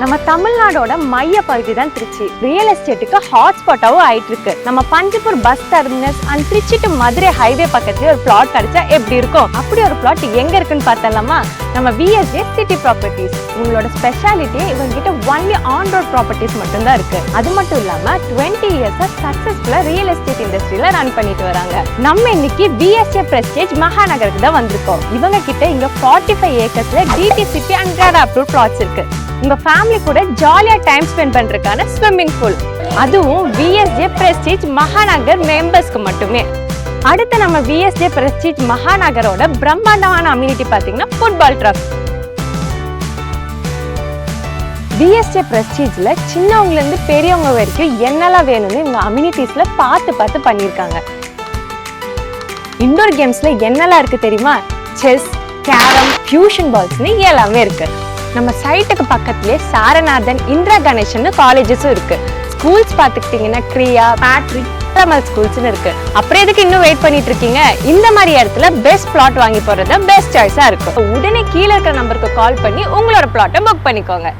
நம்ம தமிழ்நாடோட மைய பகுதி தான் திருச்சி. ரியல் எஸ்டேட்டுக்கு ஹாட்ஸ்பாட்டாகவும் ஆயிட்டு இருக்கு நம்ம Panjappur bus terminus and Trichy to Madurai highway பக்கத்துல ஒரு பிளாட் கிடைச்சா எப்படி இருக்கும்? அப்படி ஒரு பிளாட் எங்க இருக்குன்னு பார்த்தலாமா நம்ம விஎஸ்ஜே சிட்டி ப்ராப்பர்ட்டிஸ் உங்களோட ஸ்பெஷாலிட்டி இவங்க கிட்ட ஒன்லி ஆன் ரோட் ப்ராப்பர்ட்டிஸ் மட்டும்தான் இருக்கு. அது மட்டும் இல்லாம டுவெண்ட்டி இயர்ஸா சக்சஸ்ஃபுல்லா ரியல் எஸ்டேட் இண்டஸ்ட்ரியில ரன் பண்ணிட்டு வராங்க. நம்ம இன்னைக்கு பிஎஸ்ஏ பிரஸ்டேஜ் மகாநகருக்கு தான் வந்திருக்கோம். இவங்க கிட்ட இங்க ஃபார்ட்டி ஃபைவ் ஏக்கர்ஸ்ல டிடிசிபி அண்ட் கிராட் அப்ரூவ் பிளாட்ஸ் இருக்கு. உங்க ஃபேமிலி கூட ஜாலியா டைம் ஸ்பெண்ட் பண்றதுக்கான ஸ்விம்மிங் பூல் அதுவும் விஎஸ்ஜே பிரஸ்டீஜ் மகாநகர் மெம்பர்ஸ்க்கு மட்டுமே. அடுத்து நம்ம விஎஸ்ஜே பிரஸ்டீஜ் மகாநகரோட பிரம்மாண்டமான அம்யூனிட்டி பார்த்தீங்கன்னா ஃபுட்பால் ட்ரக் பிஎஸ்டே பிரஸ்டீஜில் சின்னவங்கலேருந்து பெரியவங்க வரைக்கும் என்னெல்லாம் வேணும்னு இந்த அம்யூனிட்டிஸில் பார்த்து பார்த்து பண்ணியிருக்காங்க. இண்டோர் கேம்ஸ்ல என்னெல்லாம் இருக்குது தெரியுமா? செஸ் கேரம் ஃபியூஷன் பால்ஸ்னு எல்லாமே இருக்குது நம்ம சைட்டுக்கு பக்கத்துலேயே சாரநாதன் இந்திரா கணேசன் காலேஜஸும் இருக்குது ஸ்கூல்ஸ் பார்த்துக்கிட்டிங்கன்னா கிரியா பேட்ரிக் தமிழ் ஸ்கூல்ஸ்னு இருக்கு. அப்புறம் எதுக்கு இன்னும் வெயிட் பண்ணிட்டு இருக்கீங்க? இந்த மாதிரி இடத்துல பெஸ்ட் பிளாட் வாங்கி போறது பெஸ்ட் சாய்ஸா இருக்கும். உடனே கீழே இருக்கிற நம்பருக்கு கால் பண்ணி உங்களோட பிளாட்டை புக் பண்ணிக்கோங்க.